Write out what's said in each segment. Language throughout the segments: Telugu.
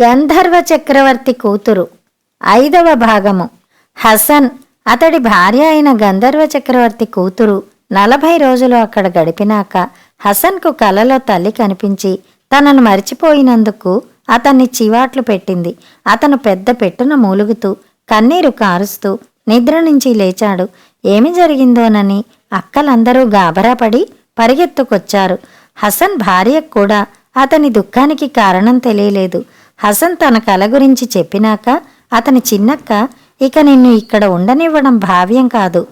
గంధర్వ చక్రవర్తి కూతురు. ఐదవ భాగము. హసన్ అతడి భార్య అయిన గంధర్వ చక్రవర్తి కూతురు నలభై రోజులు అక్కడ గడిపినాక హసన్కు కలలో తల్లి కనిపించి తనను మరిచిపోయినందుకు అతన్ని చివాట్లు పెట్టింది. అతను పెద్ద పెట్టున మూలుగుతూ కన్నీరు కారుస్తూ నిద్ర నుంచి లేచాడు. ఏమి జరిగిందోనని అక్కలందరూ గాబరాపడి పరిగెత్తుకొచ్చారు. హసన్ భార్యకు కూడా అతని దుఃఖానికి కారణం తెలియలేదు. హసన్ తన కల గురించి చెప్పినాక అతని చిన్నక్క ఇక నిన్ను ఇక్కడ ఉండనివ్వడం భావ్యం కాదు.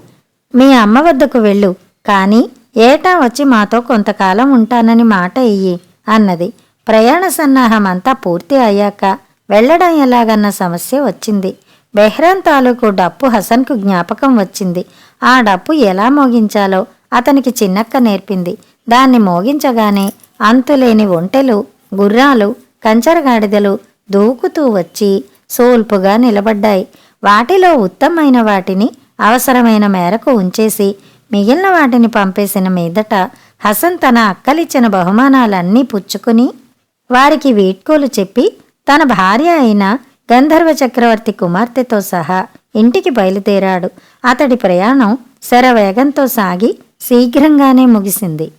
మీ అమ్మ వద్దకు వెళ్ళు. కానీ ఏటా వచ్చి మాతో కొంతకాలం ఉంటానని మాట ఇయ్యి అన్నది. ప్రయాణ సన్నాహం అంతా పూర్తి అయ్యాక వెళ్ళడం ఎలాగన్న సమస్య వచ్చింది. బెహ్రాన్ తాలూకు డప్పు హసన్కు జ్ఞాపకం వచ్చింది. ఆ డప్పు ఎలా మోగించాలో అతనికి చిన్నక్క నేర్పింది. దాన్ని మోగించగానే అంతులేని ఒంటెలు గుర్రాలు కంచరగాడిదలు దూకుతూ వచ్చి సోల్పుగా నిలబడ్డాయి. వాటిలో ఉత్తమైన వాటిని అవసరమైన మేరకు ఉంచేసి మిగిలిన వాటిని పంపేసిన మీదట హసన్ తన అక్కలిచ్చిన బహుమానాలన్నీ పుచ్చుకుని వారికి వీడ్కోలు చెప్పి తన భార్య అయిన గంధర్వ చక్రవర్తి కుమార్తెతో సహా ఇంటికి బయలుదేరాడు. అతడి ప్రయాణం శరవేగంతో సాగి శీఘ్రంగానే ముగిసింది.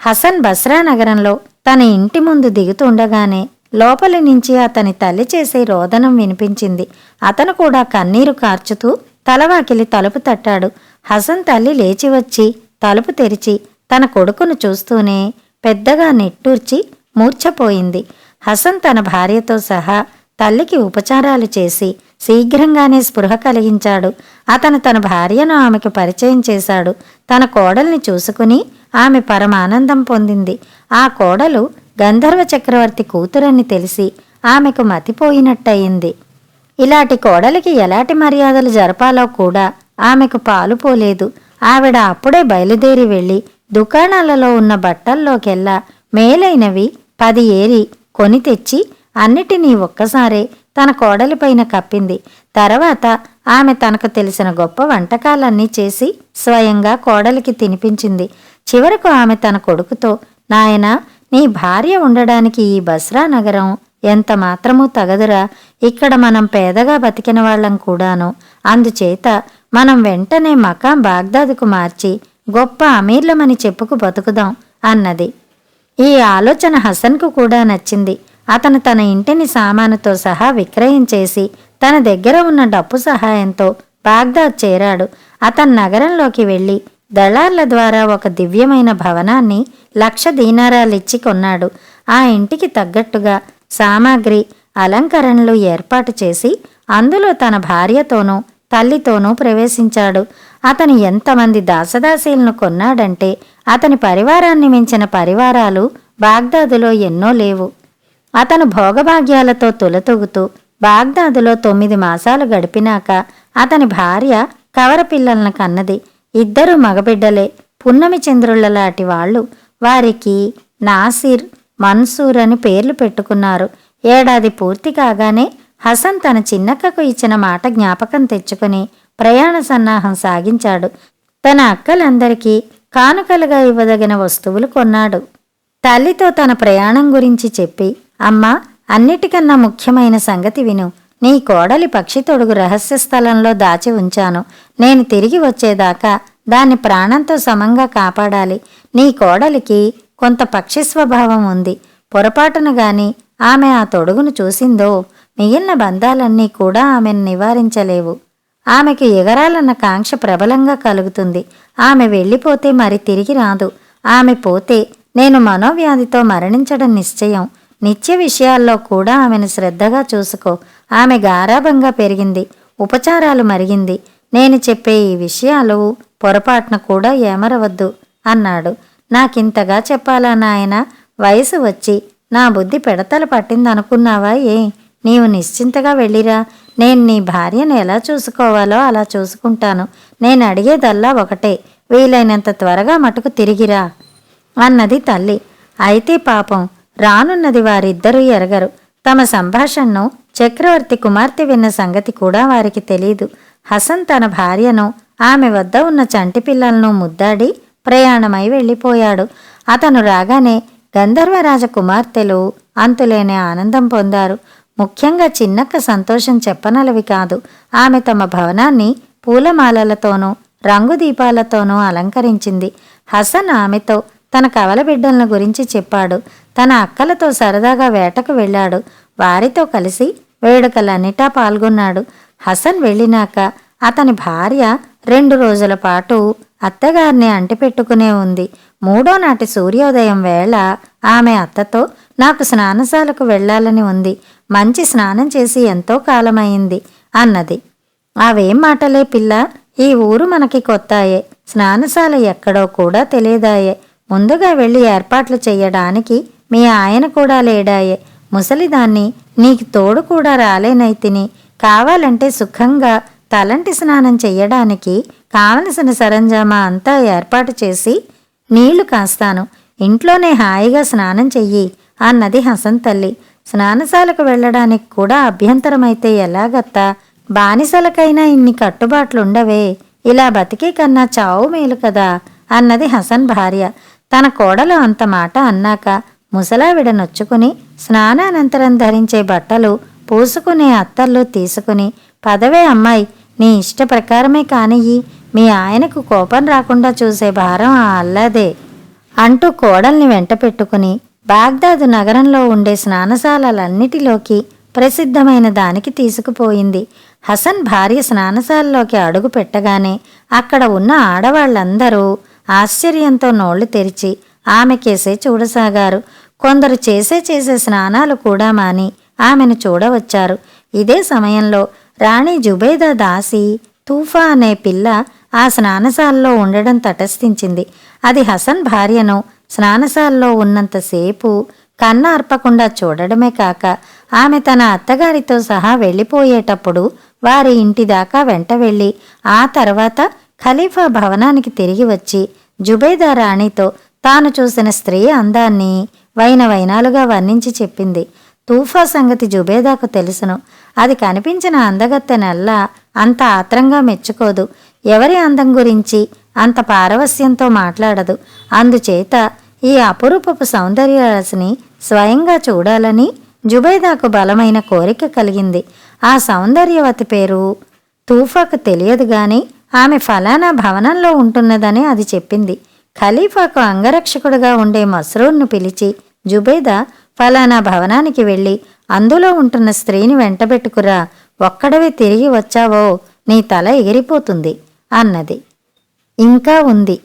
హసన్ బస్రా నగరంలో తన ఇంటి ముందు దిగుతుండగానే లోపలి నుంచి అతని తల్లి చేసే రోదనం వినిపించింది. అతను కూడా కన్నీరు కార్చుతూ తలవాకిలి తలుపు తట్టాడు. హసన్ తల్లి లేచి వచ్చి తలుపు తెరిచి తన కొడుకును చూస్తూనే పెద్దగా నెట్టూర్చి మూర్ఛపోయింది. హసన్ తన భార్యతో సహా తల్లికి ఉపచారాలు చేసి శీఘ్రంగానే స్పృహ కలిగించాడు. అతను తన భార్యను ఆమెకు పరిచయం చేశాడు. తన కోడల్ని చూసుకుని ఆమె పరమానందం పొందింది. ఆ కోడలు గంధర్వ చక్రవర్తి కూతురని తెలిసి ఆమెకు మతిపోయినట్టయింది. ఇలాంటి కోడలికి ఎలాంటి మర్యాదలు జరపాలో కూడా ఆమెకు పాలుపోలేదు ఆవిడ అప్పుడే బయలుదేరి వెళ్ళి దుకాణాలలో ఉన్న బట్టల్లోకెల్లా మేలైనవి పది ఏరి కొని తెచ్చి అన్నిటినీ ఒక్కసారే తన కోడలిపైన కప్పింది. తర్వాత ఆమె తనకు తెలిసిన గొప్ప వంటకాలన్నీ చేసి స్వయంగా కోడలికి తినిపించింది. చివరకు ఆమె తన కొడుకుతో నాయనా నీ భార్య ఉండడానికి ఈ బస్రా నగరం ఎంత మాత్రమూ తగదురా. ఇక్కడ మనం పేదగా బతికిన వాళ్ళం కూడాను. అందుచేత మనం వెంటనే మకాం బాగ్దాదుకు మార్చి గొప్ప అమీర్లమని చెప్పుకు బతుకుదాం అన్నది. ఈ ఆలోచన హసన్కు కూడా నచ్చింది. అతను తన ఇంటిని సామానుతో సహా విక్రయించేసి తన దగ్గర ఉన్న డప్పు సహాయంతో బాగ్దాద్ చేరాడు. అతను నగరంలోకి వెళ్ళి దళార్ల ద్వారా ఒక దివ్యమైన భవనాన్ని లక్ష దీనారాలిచ్చి కొన్నాడు. ఆ ఇంటికి తగ్గట్టుగా సామాగ్రి అలంకరణలు ఏర్పాటు చేసి అందులో తన భార్యతోనూ తల్లితోనూ ప్రవేశించాడు. అతను ఎంతమంది దాసదాసీలను కొన్నాడంటే అతని పరివారాన్ని మించిన పరివారాలు బాగ్దాదులో ఎన్నో లేవు. అతను భోగభాగ్యాలతో తులతూగుతూ బాగ్దాదులో తొమ్మిది మాసాలు గడిపినాక అతని భార్య కవర పిల్లలను కన్నది. ఇద్దరు మగబిడ్డలే. పున్నమి చంద్రుల లాంటి వాళ్ళు వారికి నాసిర్ మన్సూర్ అని పేర్లు పెట్టుకున్నారు. ఏడాది పూర్తి కాగానే హసన్ తన చిన్నక్కకు ఇచ్చిన మాట జ్ఞాపకం తెచ్చుకుని ప్రయాణ సన్నాహం సాగించాడు. తన అక్కలందరికీ కానుకలుగా ఇవ్వదగిన వస్తువులు కొన్నాడు. తల్లితో తన ప్రయాణం గురించి చెప్పి అమ్మా అన్నిటికన్నా ముఖ్యమైన సంగతి విను. నీ కోడలి పక్షి తొడుగు రహస్య స్థలంలో దాచి ఉంచాను. నేను తిరిగి వచ్చేదాకా దాన్ని ప్రాణంతో సమంగా కాపాడాలి. నీ కోడలికి కొంత పక్షి స్వభావం ఉంది. పొరపాటున గాని ఆమె ఆ తొడుగును చూసిందో మిగిలిన బంధాలన్నీ కూడా ఆమెను నివారించలేవు. ఆమెకు ఎగరాలన్న కాంక్ష ప్రబలంగా కలుగుతుంది. ఆమె వెళ్ళిపోతే మరి తిరిగి రాదు. ఆమె పోతే నేను మనోవ్యాధితో మరణించడం నిశ్చయం. నిత్య విషయాల్లో కూడా ఆమెను శ్రద్ధగా చూసుకో. ఆమె గారాభంగా పెరిగింది. ఉపచారాలు మరిగింది. నేను చెప్పే ఈ విషయాలు పొరపాటున కూడా ఏమరవద్దు అన్నాడు. నాకింతగా చెప్పాలా నాయన? వయసు వచ్చి నా బుద్ధి పెడతల పట్టిందనుకున్నావా ఏ? నీవు నిశ్చింతగా వెళ్ళిరా. నేను నీ భార్యను ఎలా చూసుకోవాలో అలా చూసుకుంటాను. నేను అడిగేదల్లా ఒకటే. వీలైనంత త్వరగా మటుకు తిరిగిరా అన్నది తల్లి. అయితే పాపం రానున్నది వారిద్దరూ ఎరగరు. తమ సంభాషణను చక్రవర్తి కుమార్తె విన్న సంగతి కూడా వారికి తెలియదు హసన్ తన భార్యను ఆమె వద్ద ఉన్న చంటి పిల్లలను ముద్దాడి ప్రయాణమై వెళ్ళిపోయాడు. అతను రాగానే గంధర్వరాజ కుమార్తెలు అంతులేని ఆనందం పొందారు. ముఖ్యంగా చిన్నక్క సంతోషం చెప్పనలవి కాదు. ఆమె తమ భవనాన్ని పూలమాలలతోనూ రంగు దీపాలతోనూ అలంకరించింది. హసన్ ఆమెతో తన కవల బిడ్డలను గురించి చెప్పాడు. తన అక్కలతో సరదాగా వేటకు వెళ్ళాడు. వారితో కలిసి వేడుకలన్నిటా పాల్గొన్నాడు. హసన్ వెళ్ళినాక అతని భార్య రెండు రోజుల పాటు అత్తగారిని అంటిపెట్టుకునే ఉంది. మూడో నాటి సూర్యోదయం వేళ ఆమె అత్తతో నాకు స్నానశాలకు వెళ్ళాలని ఉంది. మంచి స్నానం చేసి ఎంతో కాలమైంది అన్నది. అవేం మాటలే పిల్ల. ఈ ఊరు మనకి కొత్తాయే. స్నానశాల ఎక్కడో కూడా తెలియదాయే. ముందుగా వెళ్ళి ఏర్పాట్లు చెయ్యడానికి మీ ఆయన కూడా లేడాయే. ముసలిదాన్ని నీకు తోడు కూడా రాలేనైతిని కావాలంటే సుఖంగా తలంటి స్నానం చెయ్యడానికి కావలసిన సరంజామా అంతా ఏర్పాటు చేసి నీళ్ళు కాస్తాను. ఇంట్లోనే హాయిగా స్నానం చెయ్యి అన్నది హసన్ తల్లి. స్నానశాలకు వెళ్ళడానికి కూడా అభ్యంతరమైతే ఎలాగత్తా? బానిసలకైనా ఇన్ని కట్టుబాట్లుండవే. ఇలా బతికే కన్నా చావు మేలు కదా అన్నది హసన్ భార్య. తన కోడలు అంత మాట అన్నాక ముసలావిడ నొచ్చుకుని స్నానానంతరం ధరించే బట్టలు పూసుకునే అత్తర్లు తీసుకుని పదవే అమ్మాయి నీ ఇష్ట ప్రకారమే కానియ్యి మీ ఆయనకు కోపం రాకుండా చూసే భారం ఆ అల్లాదే అంటూ కోడల్ని వెంట పెట్టుకుని బాగ్దాదు నగరంలో ఉండే స్నానశాలలన్నిటిలోకి ప్రసిద్ధమైన దానికి తీసుకుపోయింది. హసన్ భార్య స్నానశాలలోకి అడుగు పెట్టగానే అక్కడ ఉన్న ఆడవాళ్ళందరూ ఆశ్చర్యంతో నోళ్ళు తెరిచి ఆమె కేసే చూడసాగారు. కొందరు చేసే చేసే స్నానాలు కూడా మాని ఆమెను చూడవచ్చారు. ఇదే సమయంలో రాణి జుబేదా దాసి తూఫా అనే పిల్ల ఆ స్నానశాలలో ఉండడం తటస్థించింది. అది హసన్ భార్యను స్నానశాలలో ఉన్నంతసేపు కన్న అర్పకుండా చూడడమే కాక ఆమె తన అత్తగారితో సహా వెళ్ళిపోయేటప్పుడు వారి ఇంటి దాకా వెంట వెళ్ళి ఆ తర్వాత ఖలీఫా భవనానికి తిరిగి వచ్చి జుబేదా రాణితో తాను చూసిన స్త్రీ అందాన్ని వైన వైనాలుగా వర్ణించి చెప్పింది. తూఫా సంగతి జుబేదాకు తెలుసును. అది కనిపించిన అందగత్తెనల్లా అంత ఆత్రంగా మెచ్చుకోదు. ఎవరి అందం గురించి అంత పారవస్యంతో మాట్లాడదు. అందుచేత ఈ అపురూపపు సౌందర్యరాశిని స్వయంగా చూడాలని జుబైదాకు బలమైన కోరిక కలిగింది. ఆ సౌందర్యవతి పేరు తూఫాకు తెలియదు గాని ఆమె ఫలానా భవనంలో ఉంటున్నదని అది చెప్పింది. ఖలీఫాకు అంగరక్షకుడుగా ఉండే మస్రూర్ను పిలిచి జుబేదా ఫలానా భవనానికి వెళ్ళి అందులో ఉంటున్న స్త్రీని వెంటబెట్టుకురా. ఒక్కడవే తిరిగి వచ్చావో నీ తల ఎగిరిపోతుంది అన్నది. ఇంకా ఉంది.